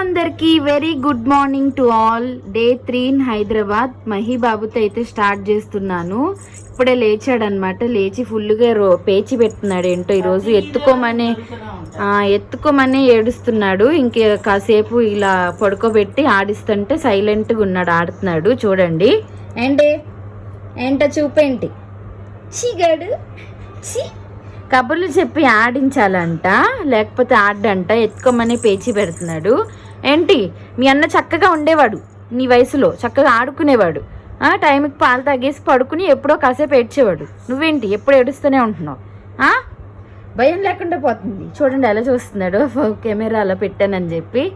అందరికీ very good morning to all day three in Hyderabad Mahi బాబుతో అయితే start చేస్తున్నాను. ఇప్పుడే లేచాడనమాట లేచి ఫుల్గా రో పేచి పెడుతున్నాడు ఏంటో ఈరోజు. ఎత్తుకోమని ఆ, ఎత్తుకోమని ఏడుస్తున్నాడు. ఇంక కాసేపు ఇలా పడుకోబెట్టి ఆడిస్తుంటే సైలెంట్గా ఉన్నాడు ఆడుతున్నాడు. చూడండి. ఏంటి? ఏంటో చూపేంటి? చీగాడు చీ కబుర్లు చెప్పి ఆడించాలంట లేకపోతే ఆడంట ఎత్తుకోమని పేచి పెడుతున్నాడు. ఏంటి? మీ అన్న చక్కగా ఉండేవాడు. నీ వయసులో చక్కగా ఆడుకునేవాడు. ఆ టైంకి పాలు తాగేసి పడుకుని ఎప్పుడో కాసేపు ఏడ్చేవాడు. నువ్వేంటి? ఎప్పుడు ఏడుస్తూనే ఉంటున్నావు? భయం లేకుండా పోతుంది. చూడండి ఎలా చూస్తున్నాడు. కెమెరా అలా పెట్టానని చెప్పి.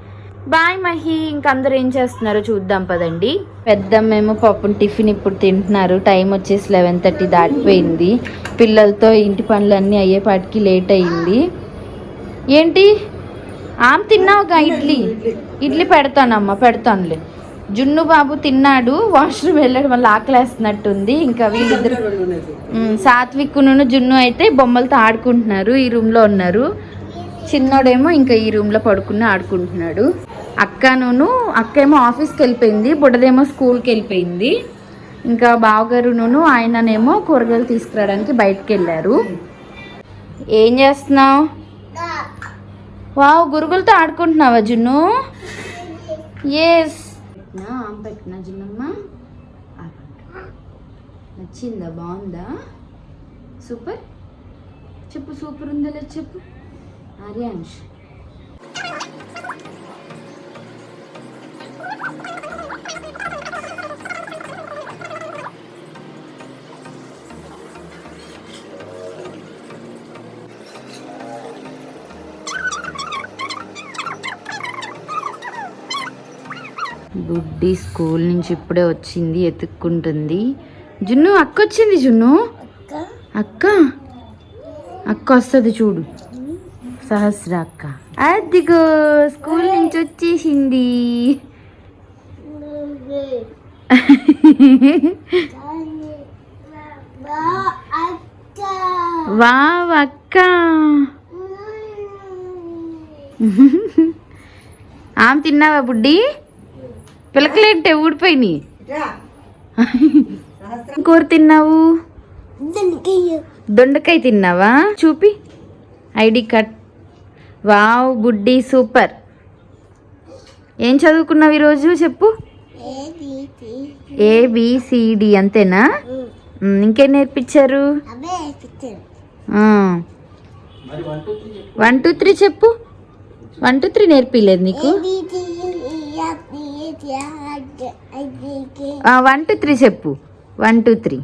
బాయ్ మహి ఇంక ఏం చేస్తున్నారో చూద్దాం పదండి. పెద్దమ్మేమో పాపం టిఫిన్ ఇప్పుడు తింటున్నారు. టైం వచ్చేసి లెవెన్ థర్టీ దాటిపోయింది. పిల్లలతో ఇంటి పనులన్నీ అయ్యేపాటికి లేట్ అయింది. ఏంటి? ఆమె తిన్నావుగా ఇడ్లీ? ఇడ్లీ పెడతానమ్మా పెడతానులే. జున్ను బాబు తిన్నాడు వాష్రూమ్ వెళ్ళాడు మళ్ళీ ఆకలేస్తున్నట్టుంది. ఇంకా వీళ్ళిద్దరు సాత్విక్ సాత్విక్కును జున్ను అయితే బొమ్మలతో ఆడుకుంటున్నారు ఈ రూమ్లో ఉన్నారు. చిన్నోడేమో ఇంకా ఈ రూమ్లో పడుకుని ఆడుకుంటున్నాడు. అక్కను అక్క ఏమో ఆఫీస్కి వెళ్ళిపోయింది బుడ్డదేమో స్కూల్కి వెళ్ళిపోయింది. ఇంకా బావగారును ఆయననేమో కూరగాయలు తీసుకురావడానికి బయటకు వెళ్ళారు. ఏం చేస్తున్నావు? వావ్ గురుగులతో ఆడుకుంటున్నావా జున్ను? ఎస్ పెట్టినా ఆమె పెట్టినా జున్నమ్మ. నచ్చిందా? బాగుందా? సూపర్. చెప్పు సూపర్ ఉందా లేదు చెప్పు. ఆర్యాంష్ బుడ్డి స్కూల్ నుంచి ఇప్పుడే వచ్చింది ఎత్తుక్కుంటుంది జున్ను అక్క వచ్చింది జున్ను. అక్క? అక్క? వస్తుంది చూడు. సహస్ర అక్క. అదిగో స్కూల్ నుంచి వచ్చేసింది. వావ్ అక్క. ఆమె తిన్నావా బుడ్డి? పిలకలేంటే ఊడిపోయినాయి. కూర తిన్నావు? దొండకాయ. తిన్నావా? చూపి. ID card. వావ్ బుడ్డి సూపర్. ఏం చదువుకున్నావు ఈరోజు? చెప్పు. ఏబిసిడి అంతేనా? ఇంకేం నేర్పించారు? వన్ టూ త్రీ చెప్పు. వన్ టూ త్రీ నేర్పిలేదు నీకు? వన్ టూ త్రీ చెప్పు. One two three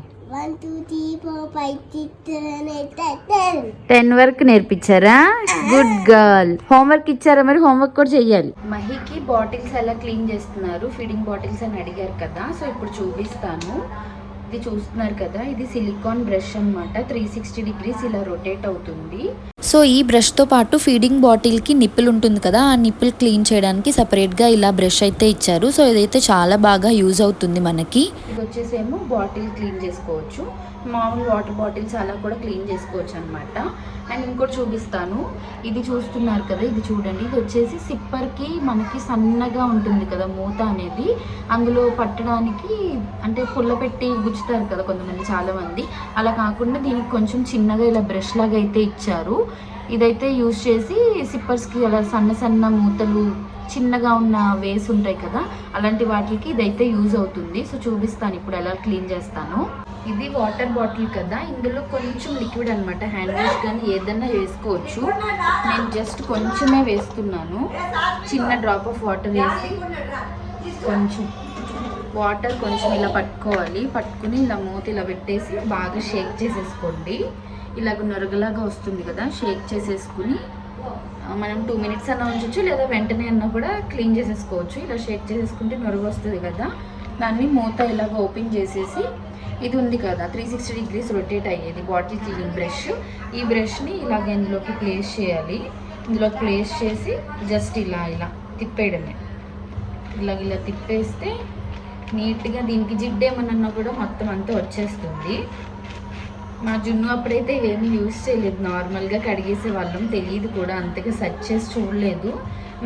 eight, nine, ten. Ten వరకు నేర్పించారా? గుడ్ గర్ల్ హోంవర్క్ ఇచ్చారా మరి? హోంవర్క్ కూడా చెయ్యాలి. మహికి బాటిల్స్ ఎలా క్లీన్ చేస్తున్నారు? ఫీడింగ్ బాటిల్స్ అని అడిగారు కదా. సో ఇప్పుడు చూపిస్తాను. ఇది చూస్తున్నారు కదా. ఇది సిలికాన్ బ్రష్ అన్నమాట. త్రీ సిక్స్టీ డిగ్రీస్ ఇలా రొటేట్ అవుతుంది. సో ఈ బ్రష్తో పాటు ఫీడింగ్ బాటిల్కి నిప్పులు ఉంటుంది కదా ఆ నిప్పులు క్లీన్ చేయడానికి సపరేట్గా ఇలా బ్రష్ అయితే ఇచ్చారు. సో ఇదైతే చాలా బాగా యూజ్ అవుతుంది మనకి. వచ్చేసేమో బాటిల్ క్లీన్ చేసుకోవచ్చు. మామూలు వాటర్ బాటిల్స్ అలా కూడా క్లీన్ చేసుకోవచ్చు అనమాట అండ్ ఇంకోటి చూపిస్తాను. ఇది చూస్తున్నారు కదా ఇది చూడండి. ఇది వచ్చేసి సిప్పర్కి మనకి సన్నగా ఉంటుంది కదా మూత అనేది. అందులో పట్టడానికి అంటే పుల్ల పెట్టి గుచ్చుతారు కదా కొంతమంది చాలామంది. అలా కాకుండా దీనికి కొంచెం చిన్నగా ఇలా బ్రష్ లాగా అయితే ఇచ్చారు. ఇదైతే యూజ్ చేసి సిప్పర్స్కి అలా సన్న సన్న మూతలు చిన్నగా ఉన్న వేస్ ఉంటాయి కదా అలాంటి వాటికి ఇదైతే యూజ్ అవుతుంది. సో చూపిస్తాను ఇప్పుడు ఎలా క్లీన్ చేస్తాను. ఇది వాటర్ బాటిల్ కదా. ఇందులో కొంచెం లిక్విడ్ అనమాట హ్యాండ్ వాష్ కానీ ఏదన్నా వేసుకోవచ్చు. నేను జస్ట్ కొంచెమే వేస్తున్నాను. చిన్న డ్రాప్ ఆఫ్ వాటర్ వేసి కొంచెం వాటర్ కొంచెం ఇలా పట్టుకోవాలి. పట్టుకుని ఇలా మూత ఇలా పెట్టేసి బాగా షేక్ చేసేసుకోండి. ఇలాగ నొరగలాగా వస్తుంది కదా. షేక్ చేసేసుకుని మనం టూ మినిట్స్ అన్న ఉంచవచ్చు లేదా వెంటనే అన్నా కూడా క్లీన్ చేసేసుకోవచ్చు. ఇలా షేక్ చేసేసుకుంటే నొరుగు వస్తుంది కదా. దాన్ని మూత ఇలాగ ఓపెన్ చేసేసి ఇది ఉంది కదా త్రీ సిక్స్టీ డిగ్రీస్ రొటేట్ అయ్యేది బాటిల్ క్లీనింగ్ బ్రష్ ఈ బ్రష్ని ఇలాగ ఇందులోకి ప్లేస్ చేయాలి. ఇందులోకి ప్లేస్ చేసి జస్ట్ ఇలా ఇలా తిప్పేయడమే. ఇలాగ ఇలా తిప్పేస్తే నీట్గా దీనికి జిడ్డు ఏమన్నా కూడా మొత్తం అంతా వచ్చేస్తుంది. మా జున్ను అప్పుడైతే ఇవేమీ యూస్ చేయలేదు. నార్మల్గా కడిగేసే వాళ్ళం తెలియదు కూడా. అంతగా సెర్చ్ చేసి చూడలేదు.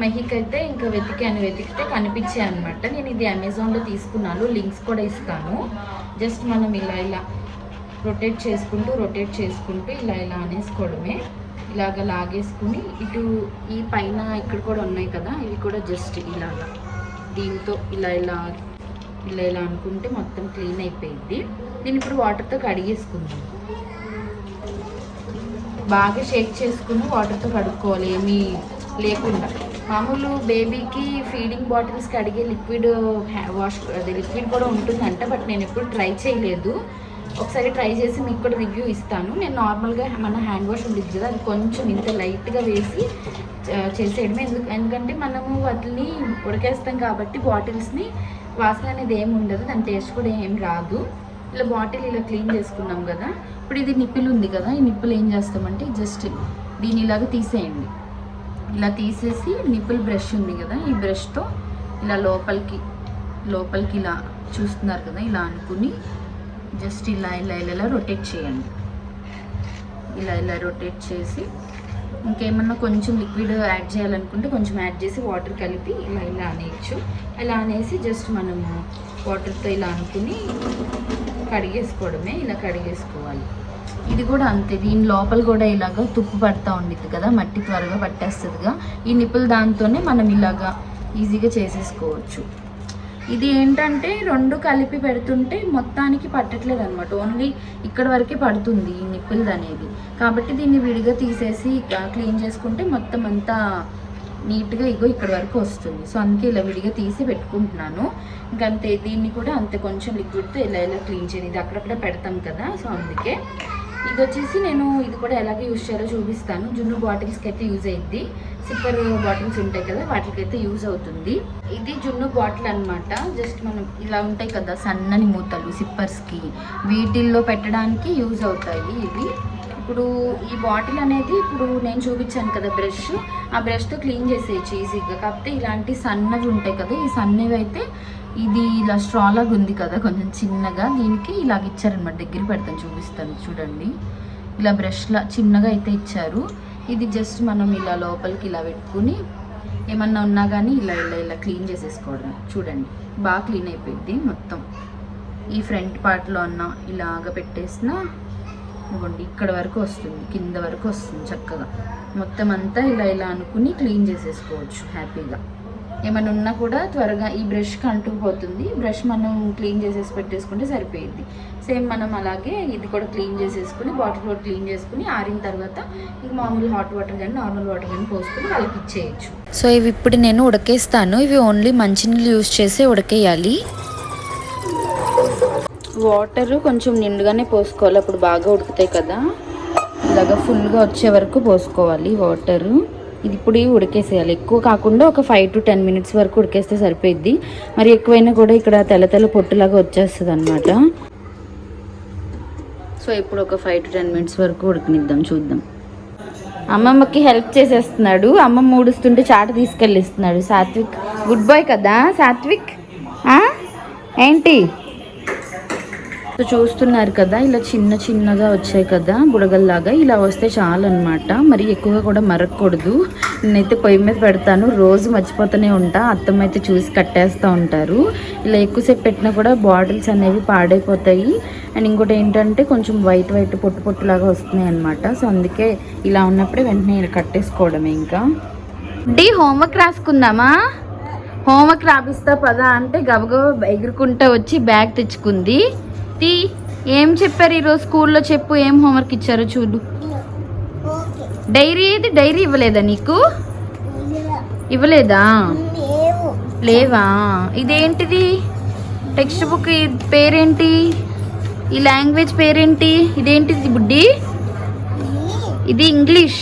మహికైతే ఇంకా వెతికాను వెతికితే కనిపించాయి అనమాట నేను ఇది అమెజాన్లో తీసుకున్నాను. లింక్స్ కూడా ఇస్తాను. జస్ట్ మనం ఇలా ఇలా రొటేట్ చేసుకుంటూ రొటేట్ చేసుకుంటూ ఇలా ఇలా అనేసుకోవడమే. ఇలాగ లాగేసుకుని ఇటు ఈ పైన ఇక్కడ కూడా ఉన్నాయి కదా ఇవి కూడా జస్ట్ ఇలాగా దీంతో ఇలా ఇలా ఇలా ఇలా అనుకుంటే మొత్తం క్లీన్ అయిపోయింది. నేను ఇప్పుడు వాటర్తో కడిగేసుకున్నాను బాగా షేక్ చేసుకుని వాటర్తో కడుక్కోవాలి ఏమీ లేకుండా. మామూలు బేబీకి ఫీడింగ్ బాటిల్స్ కడిగే లిక్విడ్ వాష్ అది లిక్విడ్ కూడా ఉంటుందంట బట్ నేను ఎప్పుడు ట్రై చేయలేదు. ఒకసారి ట్రై చేసి మీకు కూడా రివ్యూ ఇస్తాను. నేను నార్మల్గా మన హ్యాండ్ వాష్ ఉంటుంది కదా అది కొంచెం ఇంత లైట్గా వేసి చేసేయడమే. ఎందుకు ఎందుకంటే మనము వాటిని ఉడకేస్తాం కాబట్టి బాటిల్స్ని వాసన అనేది ఏమి ఉండదు దాని టేస్ట్ కూడా ఏం రాదు. ఇలా బాటిల్ ఇలా క్లీన్ చేసుకున్నాం కదా ఇప్పుడు ఇది నిప్పులు ఉంది కదా ఈ నిప్పులు ఏం చేస్తామంటే జస్ట్ దీని ఇలాగ తీసేయండి. ఇలా తీసేసి నిప్పుల్ బ్రష్ ఉంది కదా ఈ బ్రష్తో ఇలా లోపలికి లోపలికి ఇలా చూస్తున్నారు కదా ఇలా అనుకుని జస్ట్ ఇలా ఇలా ఇలా ఇలా రొటేట్ చేయండి. ఇలా ఇలా రొటేట్ చేసి ఇంకేమన్నా కొంచెం లిక్విడ్ యాడ్ చేయాలనుకుంటే కొంచెం యాడ్ చేసి వాటర్ కలిపి ఇలా ఇలా అనేయచ్చు. ఇలా అనేసి జస్ట్ మనము వాటర్తో ఇలా అనుకుని కడిగేసుకోవడమే ఇలా కడిగేసుకోవాలి. ఇది కూడా అంతే దీని లోపల కూడా ఇలాగ తుప్పు పడతా ఉండిద్ది కదా మట్టి త్వరగా పట్టేస్తుందిగా. ఈ నిప్పులు దాంతోనే మనం ఇలాగా ఈజీగా చేసేసుకోవచ్చు. ఇది ఏంటంటే రెండు కలిపి పెడుతుంటే మొత్తానికి పట్టట్లేదు అనమాట ఓన్లీ ఇక్కడ వరకే పడుతుంది ఈ నిప్పులది అనేది. కాబట్టి దీన్ని విడిగా తీసేసి క్లీన్ చేసుకుంటే మొత్తం అంతా నీట్గా ఇగో ఇక్కడ వరకు వస్తుంది. సో అందుకే ఇలా విడిగా తీసి పెట్టుకుంటున్నాను. ఇంకంతే దీన్ని కూడా అంతే కొంచెం లిక్విడ్తో ఇలా ఇలా క్లీన్ చేయాలి ఇది అక్కడక్కడ పెడతాం కదా సో అందుకే ఇది వచ్చేసి నేను ఇది కూడా ఎలాగే యూజ్ చేయాలో చూపిస్తాను. జున్ను బాటిల్స్కి అయితే యూజ్ అయ్యింది సిప్పర్ బాటిల్స్ ఉంటాయి కదా వాటికైతే యూజ్ అవుతుంది. ఇది జున్ను బాటిల్ అనమాట జస్ట్ మనం ఇలా ఉంటాయి కదా సన్నని మూతలు సిప్పర్స్కి వీటిల్లో పెట్టడానికి యూజ్ అవుతాయి ఇవి. ఇప్పుడు ఈ బాటిల్ అనేది ఇప్పుడు నేను చూపించాను కదా బ్రష్ ఆ బ్రష్తో క్లీన్ చేసేయచ్చు ఈజీగా కాకపోతే ఇలాంటి సన్నవి ఉంటాయి కదా ఈ సన్నవి అయితే ఇది ఇలా స్ట్రాలాగా ఉంది కదా కొంచెం చిన్నగా. దీనికి ఇలాగ ఇచ్చారనమాట. దగ్గర పెడతాను చూపిస్తాను. చూడండి. ఇలా బ్రష్లా చిన్నగా అయితే ఇచ్చారు. ఇది జస్ట్ మనం ఇలా లోపలికి ఇలా పెట్టుకుని ఏమన్నా ఉన్నా కానీ ఇలా ఇలా ఇలా క్లీన్ చేసేసుకోవడం చూడండి. బాగా క్లీన్ అయిపోయింది మొత్తం. ఈ ఫ్రంట్ పార్ట్లో అన్న ఇలాగ పెట్టేసిన ఇవ్వండి ఇక్కడ వరకు వస్తుంది కింద వరకు వస్తుంది చక్కగా. మొత్తం అంతా ఇలా ఇలా అనుకుని క్లీన్ చేసేసుకోవచ్చు హ్యాపీగా. ఏమైనా ఉన్నా కూడా త్వరగా ఈ బ్రష్కి అంటుకుపోతుంది బ్రష్ మనం క్లీన్ చేసేసి పెట్టేసుకుంటే సరిపోయింది. సేమ్ మనం అలాగే ఇది కూడా క్లీన్ చేసేసుకుని బాటిల్ కూడా క్లీన్ చేసుకుని ఆరిన తర్వాత ఇంక మామూలు హాట్ వాటర్ కానీ నార్మల్ వాటర్ కానీ పోసుకుని వాళ్ళకి ఇచ్చేయచ్చు. సో ఇవి ఇప్పుడు నేను ఉడకేస్తాను. ఇవి ఓన్లీ మంచినీళ్ళు యూస్ చేసి ఉడకేయాలి. వాటర్ కొంచెం నిండుగానే పోసుకోవాలి. అప్పుడు బాగా ఉడుకుతాయి కదా. ఇలాగా ఫుల్గా వచ్చే వరకు పోసుకోవాలి వాటర్. ఇది ఇప్పుడు ఇవి ఉడికేసేయాలి. ఎక్కువ కాకుండా ఒక ఫైవ్ టు టెన్ మినిట్స్ వరకు ఉడికేస్తే సరిపోయిద్ది. మరి ఎక్కువైనా కూడా ఇక్కడ తెల్ల తెల్ల పొట్టులాగా వచ్చేస్తుంది అనమాట సో ఇప్పుడు ఒక ఫైవ్ టు టెన్ మినిట్స్ వరకు ఉడికినిద్దాం చూద్దాం. అమ్మమ్మకి హెల్ప్ చేసేస్తున్నాడు. అమ్మమ్మ ఊడుస్తుంటే చాట తీసుకెళ్ళిస్తున్నాడు. సాత్విక్ గుడ్ బాయ్ కదా? సాత్విక్? ఏంటి? సో చూస్తున్నారు కదా ఇలా చిన్న చిన్నగా వచ్చాయి కదా బుడగల్లాగా. ఇలా వస్తే చాలు అనమాట మరి ఎక్కువగా కూడా మరగకూడదు నేనైతే పొయ్యి మీద పెడతాను. రోజు మర్చిపోతూనే ఉంటా. అత్తమ్మ అయితే చూసి కట్టేస్తూ ఉంటారు. ఇలా ఎక్కువసేపు పెట్టినా కూడా బాటిల్స్ అనేవి పాడైపోతాయి. అండ్ ఇంకోటి ఏంటంటే కొంచెం వైట్ వైట్ పొట్టు పొట్టులాగా వస్తున్నాయి అనమాట సో అందుకే ఇలా ఉన్నప్పుడే వెంటనే ఇలా కట్టేసుకోవడమే ఇంకా. డి హోంవర్క్ రాసుకుందామా? హోంవర్క్ రాపిస్తా పదా అంటే గబగబా ఎగురుకుంటా వచ్చి బ్యాగ్ తెచ్చుకుంది. తీ ఏం చెప్పారు ఈరోజు స్కూల్లో చెప్పు ఏం హోంవర్క్ ఇచ్చారో చూడు. డైరీ ఏది? డైరీ ఇవ్వలేదా నీకు? ఇవ్వలేదా? లేవు? ఇదేంటిది? టెక్స్ట్ బుక్ పేరేంటి? ఈ లాంగ్వేజ్ పేరేంటి? ఇదేంటిది బుడ్డి? ఇది ఇంగ్లీష్.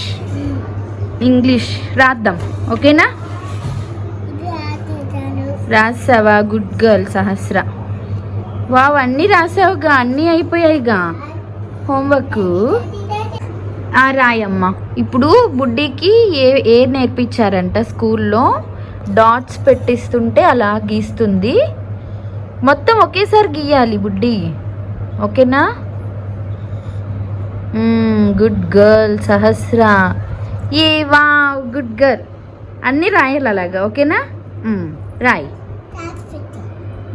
ఇంగ్లీష్. రాద్దాం. ఓకేనా? రాసావా? Good girl Sahasra. వావ్ అన్నీ రాసావుగా అన్నీ అయిపోయాయిగా. హోంవర్క్ ఆ రాయమ్మ. ఇప్పుడు బుడ్డికి ఏ ఏ నేర్పించారంట స్కూల్లో? డాట్స్ పెట్టిస్తుంటే అలా గీస్తుంది. మొత్తం ఒకేసారి గీయాలి బుడ్డి. ఓకేనా? గుడ్ గర్ల్ సహస్ర. ఏ వా గుడ్ గర్ల్ అన్నీ రాయాలి అలాగా ఓకేనా? రాయి.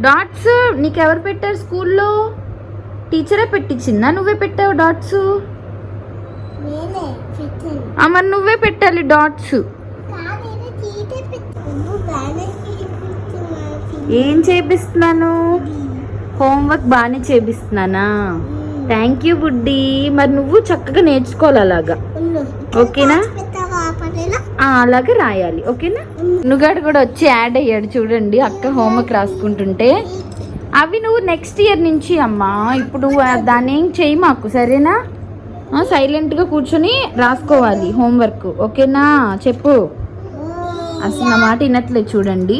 డాట్స్ నీకెవరు పెట్టారు స్కూల్లో? టీచరే పెట్టించిందా? నువ్వే పెట్టావు డాట్స్ మరి నువ్వే పెట్టాలి డాట్స్ ఏం చేపిస్తున్నాను? హోంవర్క్ బాగానే చేపిస్తున్నానా? థ్యాంక్ యూ బుడ్డి. మరి నువ్వు చక్కగా నేర్చుకోవాలి అలాగా. ఓకేనా? అలాగే రాయాలి ఓకేనా? నువ్గాడు కూడా వచ్చి యాడ్ అయ్యాడు చూడండి అక్క హోంవర్క్ రాసుకుంటుంటే. అవి నువ్వు నెక్స్ట్ ఇయర్ నుంచి అమ్మా ఇప్పుడు దాన్ని ఏం చేయి మాకు సరేనా? సైలెంట్గా కూర్చొని రాసుకోవాలి హోంవర్క్ ఓకేనా? చెప్పు. అసలు నా మాట వినట్లేదు చూడండి.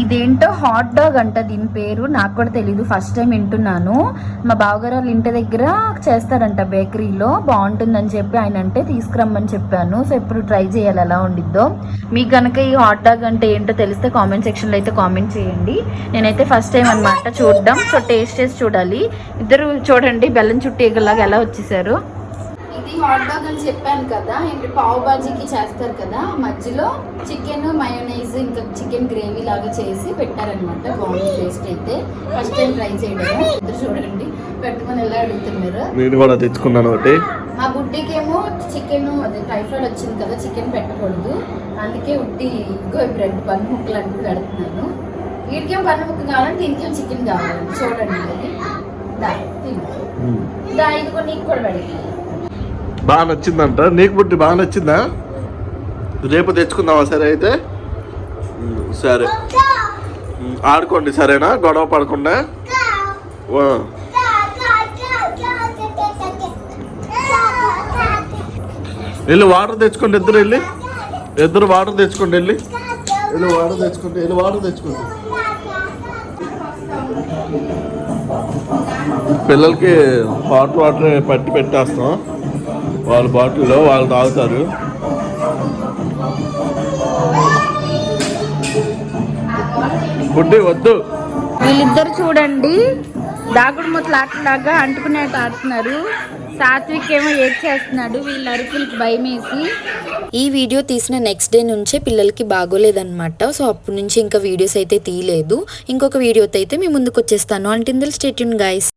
ఇదేంటో హాట్ డాగ్ అంట దీని పేరు నాకు కూడా తెలీదు ఫస్ట్ టైం వింటున్నాను. మా బావగారు వాళ్ళ ఇంటి దగ్గర చేస్తారంట బేకరీలో బాగుంటుందని చెప్పి ఆయన అంటే తీసుకురమ్మని చెప్పాను. సో ఇప్పుడు ట్రై చేయాలి ఎలా ఉండిద్దో. మీకు కనుక ఈ హాట్ డాగ్ అంటే ఏంటో తెలిస్తే కామెంట్ సెక్షన్లో అయితే కామెంట్ చేయండి. నేనైతే ఫస్ట్ టైం అనమాట చూడడం. సో టేస్ట్ చేసి చూడాలి. ఇద్దరు చూడండి బెల్లం చుట్టూ ఎగలాగా ఎలా వచ్చేసారు. ఇది హాట్ డాగ్ అని చెప్పాను కదా ఏంటి పావు బాజీకి చేస్తారు కదా మధ్యలో చికెన్ మయోనైజ్ ఇంకా చికెన్ గ్రేవీ లాగా చేసి పెట్టారనమాట బాగుంది టేస్ట్ అయితే. ఫస్ట్ టైం ట్రై చేయడం ఇద్దరు చూడండి పెట్టుకొని ఎలా అడుగుతున్నారు. నేను కూడా తెచ్చుకున్నాను ఒకటి. మా చికెన్ అదే టైఫాయిడ్ వచ్చింది కదా చికెన్ పెట్టకూడదు. అందుకే ఉట్టి ఇంకో బ్రెడ్ బన్ ముక్కలు అంటూ పెడుతున్నాను. వీడికేం బన్ ముక్క కావాలంటే దీనికేం చికెన్ కావాలండి చూడండి దా తిను. దా ఇదిగో నీకు కూడా పెడతాను బాగా నచ్చిందంట. నీకు బుట్టి బాగా నచ్చిందా? రేపు తెచ్చుకుందామా సరే అయితే? సరే. ఆడుకోండి సరేనా? గొడవ పడకుండా? వెళ్ళి వాటర్ తెచ్చుకోండి ఇద్దరు వెళ్ళి. ఇద్దరు వాటర్ తెచ్చుకోండి వెళ్ళి. వెళ్ళి వాటర్ తెచ్చుకోండి వెళ్ళి వాటర్ తెచ్చుకోండి. పిల్లలకి హాట్ వాటర్ పట్టి పెట్టేస్తాం. వాళ్ళ బాటిల్లో వాళ్ళు తాగుతారు. బుడ్డి వద్దు. వీళ్ళిద్దరు చూడండి. దాగుడు ముత్తలు ఆటలాగా అంటుకునేట్టు ఆడుతున్నారు. సాత్విక్ ఏమో ఏడ్ చేస్తున్నాడు. వీళ్ళ అరుపులకి భయం వేసి ఈ వీడియో తీసిన నెక్స్ట్ డే నుంచే పిల్లలకి బాగోలేదన్నమాట. సో అప్పటి నుంచి ఇంకా వీడియోస్ అయితే తీయలేదు. ఇంకొక వీడియోతో అయితే మీ ముందుకు వచ్చేస్తాను. అంటే స్టేట్యూన్ గైస్